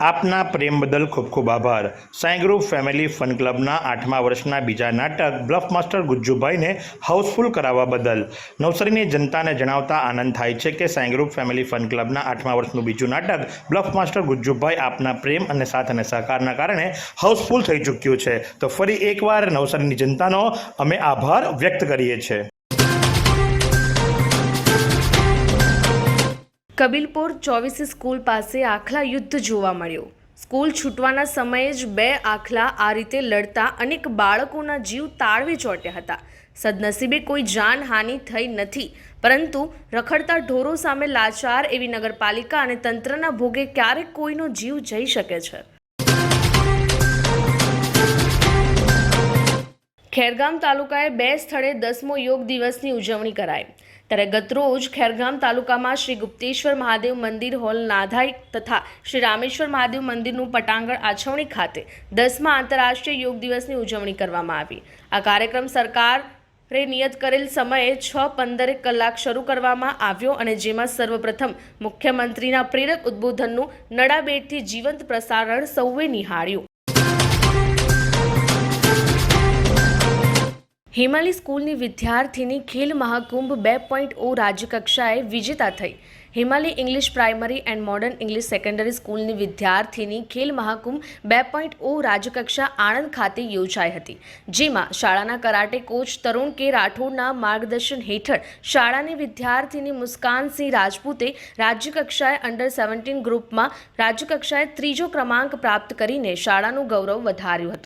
આપના પ્રેમ બદલ ખૂબ ખૂબ આભાર. સાંઈગ્રુપ ફેમિલી ફન ક્લબના આઠમા વર્ષના બીજા નાટક બ્લફ માસ્ટર ગુજ્જુભાઈને હાઉસફુલ કરાવવા બદલ. નવસારીની જનતાને જણાવતા આનંદ થાય છે કે સાઈ ગ્રુપ ફેમિલી ફન ક્લબના આઠમા વર્ષનું બીજું નાટક બ્લફ માસ્ટર ગુજ્જુભાઈ આપના પ્રેમ અને સાથ અને સહકારના કારણે હાઉસફુલ થઈ ચૂક્યું છે. તો ફરી એકવાર નવસારીની જનતાનો અમે આભાર વ્યક્ત કરીએ છીએ. કબીલપુર ચોવીસી સ્કૂલ પાસે આખલા યુદ્ધ જોવા મળ્યું. સ્કૂલ છૂટવાના સમયે જ બે આખલા આ રીતે લડતા અનેક બાળકોના જીવ તાળવે ચોંટ્યા હતા. સદનસીબે કોઈ જાનહાનિ થઈ નથી, પરંતુ રખડતા ઢોરો સામે લાચાર એવી નગરપાલિકા અને તંત્રના ભોગે ક્યારેક કોઈનો જીવ જઈ શકે છે. ખેરગામ તાલુકાએ બે સ્થળે દસમો યોગ દિવસની ઉજવણી કરાઈ. ત્યારે ગતરોજ ખેરગામ તાલુકામાં શ્રી ગુપ્તેશ્વર મહાદેવ મંદિર હોલ નાધાઈ તથા શ્રી રામેશ્વર મહાદેવ મંદિરનું પટાંગણ આછવણી ખાતે દસમા આંતરરાષ્ટ્રીય યોગ દિવસની ઉજવણી કરવામાં આવી. આ કાર્યક્રમ સરકાર રે નિયત કરેલ સમયે છ પંદરેક કલાક શરૂ કરવામાં આવ્યો અને જેમાં સર્વપ્રથમ મુખ્યમંત્રીના પ્રેરક ઉદ્બોધનનું નડાબેટથી જીવંત પ્રસારણ સૌએ નિહાળ્યું. હિમાલી સ્કૂલની વિદ્યાર્થીની ખેલ મહાકુંભ બે પોઈન્ટ ઓ રાજ્યકક્ષાએ વિજેતા થઈ. Himali English primary and modern English secondary સ્કૂલની વિદ્યાર્થીની ખેલ મહાકુંભ બે પોઈન્ટ ઓ રાજ્યકક્ષા આણંદ ખાતે યોજાઈ હતી, જેમાં શાળાના કરાટે કોચ તરુણ કે રાઠોડના માર્ગદર્શન હેઠળ શાળાની વિદ્યાર્થીની મુસ્કાનસિંહ રાજપૂતે રાજ્યકક્ષાએ અંડર સેવન્ટીન ગ્રુપમાં રાજ્યકક્ષાએ ત્રીજો ક્રમાંક પ્રાપ્ત કરીને શાળાનું ગૌરવ વધાર્યું હતું.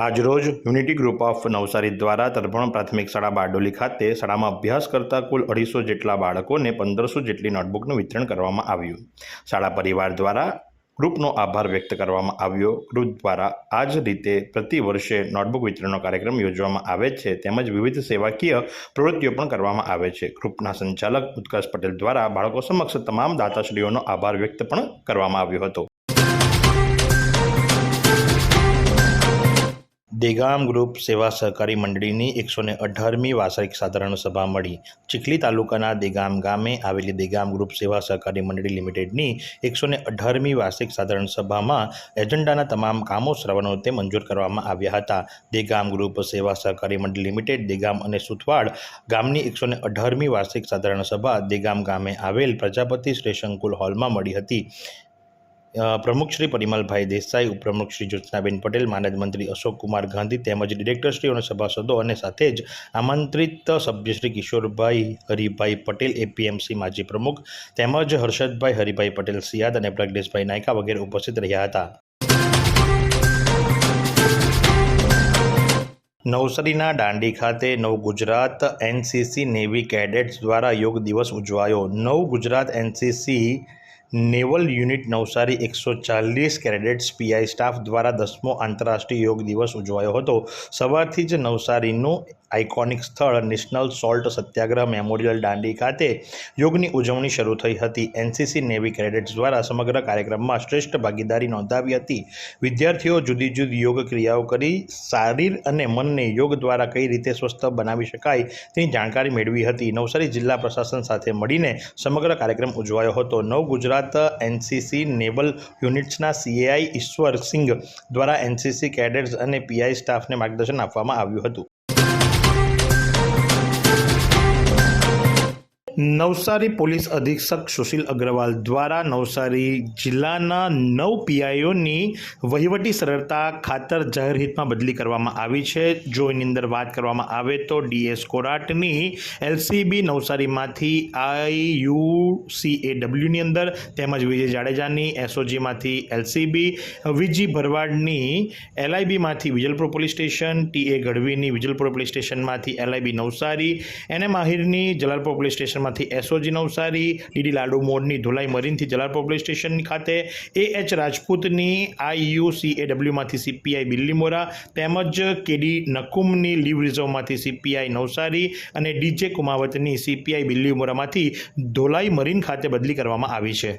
આજરોજ યુનિટી ગ્રુપ ઓફ નવસારી દ્વારા તરભણ પ્રાથમિક શાળા બારડોલી ખાતે શાળામાં અભ્યાસ કરતા કુલ અઢીસો જેટલા બાળકોને પંદરસો જેટલી નોટબુકનું વિતરણ કરવામાં આવ્યું. શાળા પરિવાર દ્વારા ગ્રુપનો આભાર વ્યક્ત કરવામાં આવ્યો. ગ્રુપ દ્વારા આ જ રીતે પ્રતિ વર્ષે નોટબુક વિતરણનો કાર્યક્રમ યોજવામાં આવે છે તેમજ વિવિધ સેવાકીય પ્રવૃત્તિઓ પણ કરવામાં આવે છે. ગ્રુપના સંચાલક ઉત્કર્ષ પટેલ દ્વારા બાળકો સમક્ષ તમામ દાતાશ્રીઓનો આભાર વ્યક્ત પણ કરવામાં આવ્યો હતો. દેગામ ગ્રુપ સેવા સહકારી મંડળીની એકસો ને અઢારમી વાર્ષિક સાધારણ સભા મળી. ચીખલી તાલુકાના દેગામ ગામે આવેલી દેગામ ગ્રુપ સેવા સહકારી મંડળી લિમિટેડની એકસો ને અઢારમી વાર્ષિક સાધારણ સભામાં એજન્ડાના તમામ કામો શ્રવણો તે મંજૂર કરવામાં આવ્યા હતા. દેગામ ગ્રુપ સેવા સહકારી મંડળી લિમિટેડ, દેગામ અને સુથવાડ ગામની એકસો ને અઢારમી વાર્ષિક સાધારણ સભા દેગામ ગામે આવેલ પ્રજાપતિ શ્રેશંકુલ હોલમાં મળી હતી. પ્રમુખ શ્રી પરિમલભાઈ દેસાઈ ઉપપ્રમુખ શ્રી જ્યોત્સનાબેન પટેલ, માનદ મંત્રી અશોક કુમાર ગાંધી તેમજ ડિરેક્ટરશ્રીઓ અને સભાસદો અને સાથે જ આમંત્રિત સભ્ય શ્રી કિશોરભાઈ હરિભાઈ પટેલ, એપીએમસી માજી પ્રમુખ તેમજ હર્ષદભાઈ હરિભાઈ પટેલ સિયાદ અને પ્રજ્ઞેશભાઈ નાયકા વગેરે ઉપસ્થિત રહ્યા હતા. નવસારીના દાંડી ખાતે નવ ગુજરાત એનસીસી નેવી કેડેટ્સ દ્વારા યોગ દિવસ ઉજવાયો. નવ Gujarat NCC naval unit Navsari એકસો ચાલીસ કેડેટ્સ પીઆઈ સ્ટાફ દ્વારા દસમો આંતરરાષ્ટ્રીય યોગ દિવસ ઉજવાયો હતો. સવારથી જ નવસારીનું આઇકોનિક સ્થળ national salt Satyagraha memorial Dandi ખાતે યોગની ઉજવણી શરૂ થઈ હતી. એનસીસી નેવી કેડેટ્સ દ્વારા સમગ્ર કાર્યક્રમમાં શ્રેષ્ઠ ભાગીદારી નોંધાવી હતી. વિદ્યાર્થીઓ જુદી જુદી યોગ ક્રિયાઓ કરી શારીર અને મનને યોગ દ્વારા કઈ રીતે સ્વસ્થ બનાવી શકાય તેની જાણકારી મેળવી હતી. નવસારી જિલ્લા પ્રશાસન સાથે મળીને સમગ્ર કાર્યક્રમ ઉજવાયો હતો. નવ ગુજરાત એનસીસી નેવલ યુનિટ્સના સીએઆઈ ઈશ્વર સિંઘ દ્વારા એનસીસી કેડેટ્સ અને પીઆઈ સ્ટાફને માર્ગદર્શન આપવામાં આવ્યું હતું. નવસારી પોલીસ અધિક્ષક સુશીલ અગ્રવાલ દ્વારા નવસારી જિલ્લાના નવ પીઆઈઓની વહીવટી સરળતા ખાતર જાહેર હિતમાં બદલી કરવામાં આવી છે. જો એની અંદર વાત કરવામાં આવે તો ડીએસ કોરાટની એલસીબી નવસારીમાંથી આઈ યુ સી એ ડબલ્યુની અંદર તેમજ વિજય જાડેજાની એસઓજીમાંથી એલસીબી, વિજી ભરવાડની એલઆઈબીમાંથી Vijalpur police station T A ગઢવીની Vijalpur police સ્ટેશનમાંથી એલઆઈબી નવસારી, એને માહિરની જલાલપુર પોલીસ સ્ટેશનમાંથી એસઓજી નવસારી ડીડી લાડુ મોડની ધોલાઈ મરીનથી જલાર પોલીસ સ્ટેશન ખાતે એ એચ રાજપૂતની આઈયુસી એ ડબલ્યુમાંથી સીપીઆઈ બિલ્લીમોરા તેમજ કેડી નકુમની લીવ રિઝર્વમાંથી સીપીઆઈ નવસારી અને ડીજે કુમાવતની સીપીઆઈ બિલ્લીમોરામાંથી ધોલાઈ મરીન ખાતે બદલી કરવામાં આવી છે.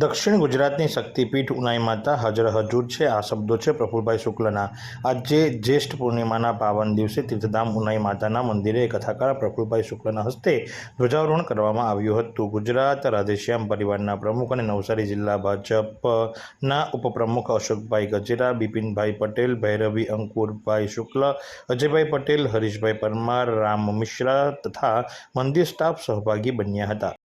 દક્ષિણ ગુજરાતની શક્તિપીઠ ઉનાઈ માતા હાજર હજુર છે. આ શબ્દો છે પ્રફુલભાઈ શુક્લના. આજે જ્યેષ્ઠ પૂર્ણિમાના પાવન દિવસે તીર્થધામ ઉનાઈ માતાના મંદિરે કથાકાર પ્રફુલભાઈ શુક્લના હસ્તે ધ્વજારોહણ કરવામાં આવ્યું હતું. ગુજરાત રાધેશ્યામ પરિવારના પ્રમુખ અને નવસારી જિલ્લા ભાજપના ઉપપ્રમુખ અશોકભાઈ ગજેરા, બિપિનભાઈ પટેલ, ભૈરવી અંકુરભાઈ શુક્લ, અજયભાઈ પટેલ, હરીશભાઈ પરમાર, રામ મિશ્રા તથા મંદિર સ્ટાફ સહભાગી બન્યા હતા.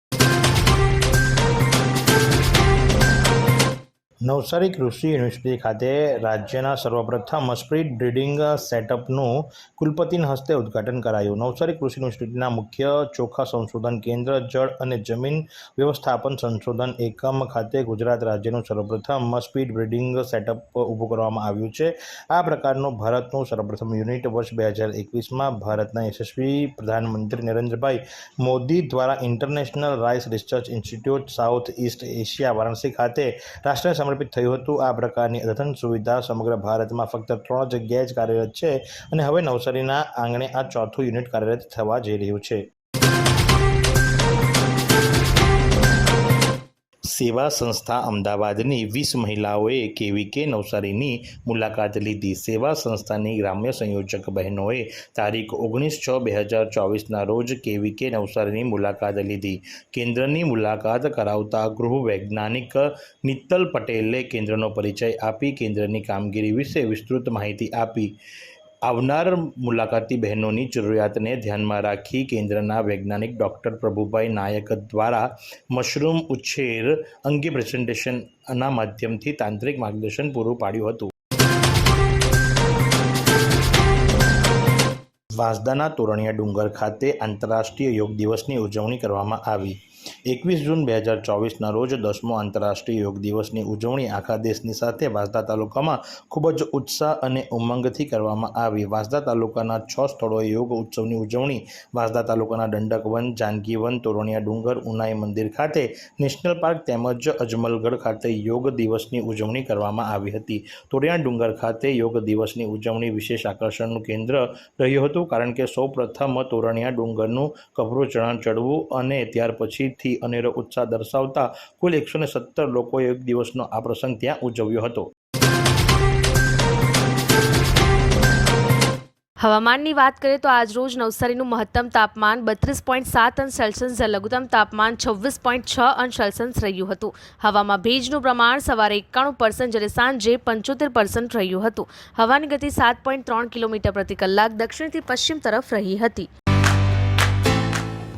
નવસારી કૃષિ યુનિવર્સિટી ખાતે રાજ્યના સર્વપ્રથમ સ્પ્રીડ બ્રીડિંગ સેટઅપનું કુલપતિના હસ્તે ઉદ્ઘાટન કરાયું. નવસારી કૃષિ યુનિવર્સિટીના મુખ્ય ચોખા સંશોધન કેન્દ્ર, જળ અને જમીન વ્યવસ્થાપન સંશોધન એકમ ખાતે ગુજરાત રાજ્યનું સર્વપ્રથમ સ્પીડ બ્રીડિંગ સેટઅપ ઊભું કરવામાં આવ્યું છે. આ પ્રકારનું ભારતનું સર્વપ્રથમ યુનિટ વર્ષ બે હજાર એકવીસમાં ભારતના યશસ્વી પ્રધાનમંત્રી નરેન્દ્રભાઈ મોદી દ્વારા international rice research institute south east Asia Varanasi ખાતે રાષ્ટ્રને સમર્પિત થયું હતું. આ પ્રકારની અદ્યતન સુવિધા સમગ્ર ભારતમાં ફક્ત ત્રણ જગ્યાએ જ કાર્યરત છે અને હવે નવસારીના આંગણે આ ચોથું યુનિટ કાર્યરત થવા જઈ રહ્યું છે. સેવા સંસ્થા અમદાવાદની વીસ મહિલાઓએ કેવીકે નવસારીની મુલાકાત લીધી. સેવા સંસ્થાની ગ્રામ્ય સંયોજક બહેનોએ તારીખ ઓગણીસ છ બે હજાર ચોવીસના રોજ કેવીકે નવસારીની મુલાકાત લીધી. કેન્દ્રની મુલાકાત કરાવતા ગૃહ વૈજ્ઞાનિક નિત્તલ પટેલે કેન્દ્રનો પરિચય આપી કેન્દ્રની કામગીરી વિશે વિસ્તૃત માહિતી આપી. આવનાર મુલાકાતી બહેનોની જરૂરિયાતને ધ્યાનમાં રાખી કેન્દ્રના વૈજ્ઞાનિક ડૉક્ટર પ્રભુભાઈ નાયક દ્વારા મશરૂમ ઉછેર અંગે પ્રેઝન્ટેશનના માધ્યમથી તાંત્રિક માર્ગદર્શન પૂરું પાડ્યું હતું. વાંસદાના તોરણિયા ડુંગર ખાતે આંતરરાષ્ટ્રીય યોગ દિવસની ઉજવણી કરવામાં આવી. એકવીસ જૂન બે હજાર ચોવીસના રોજ દસમો આંતરરાષ્ટ્રીય યોગ દિવસની ઉજવણી આખા દેશની સાથે વાંસદા તાલુકામાં ખૂબ જ ઉત્સાહ અને ઉમંગથી કરવામાં આવી. વાંસદા તાલુકાના છ સ્થળોએ યોગ ઉત્સવની ઉજવણી, વાંસદા તાલુકાના દંડકવન, જાનકીવન, તોરણિયા ડુંગર, ઉનાઈ મંદિર ખાતે, નેશનલ પાર્ક તેમજ અજમલગઢ ખાતે યોગ દિવસની ઉજવણી કરવામાં આવી હતી. તોરિયા ડુંગર ખાતે યોગ દિવસની ઉજવણી વિશેષ આકર્ષણનું કેન્દ્ર રહ્યું હતું કારણ કે સૌ પ્રથમ તોરણિયા ડુંગરનું કપરું ચઢાણ ચડવું અને ત્યાર પછીથી અનેરો ઉત્સાહ દર્શાવતા કુલ એકસો સત્તર લોકોએ એક દિવસનો આ પ્રસંગ ત્યાં ઉજવ્યો હતો. હવામાનની વાત કરીએ તો આજ રોજ નવસારીનું મહત્તમ તાપમાન બત્રીસ પોઈન્ટ સાત અંશ સેલ્સિયસ જ્યારે લઘુત્તમ તાપમાન છવ્વીસ પોઈન્ટ છ અંશ સેલ્સિયસ રહ્યું હતું. હવામાં ભેજનું પ્રમાણ સવારે એકાણું પર્સન્ટ જ્યારે સાંજે પંચોતેર પર્સન્ટ રહ્યું હતું. હવાની ગતિ સાત પોઈન્ટ ત્રણ કિલોમીટર પ્રતિ કલાક દક્ષિણથી પશ્ચિમ તરફ રહી હતી.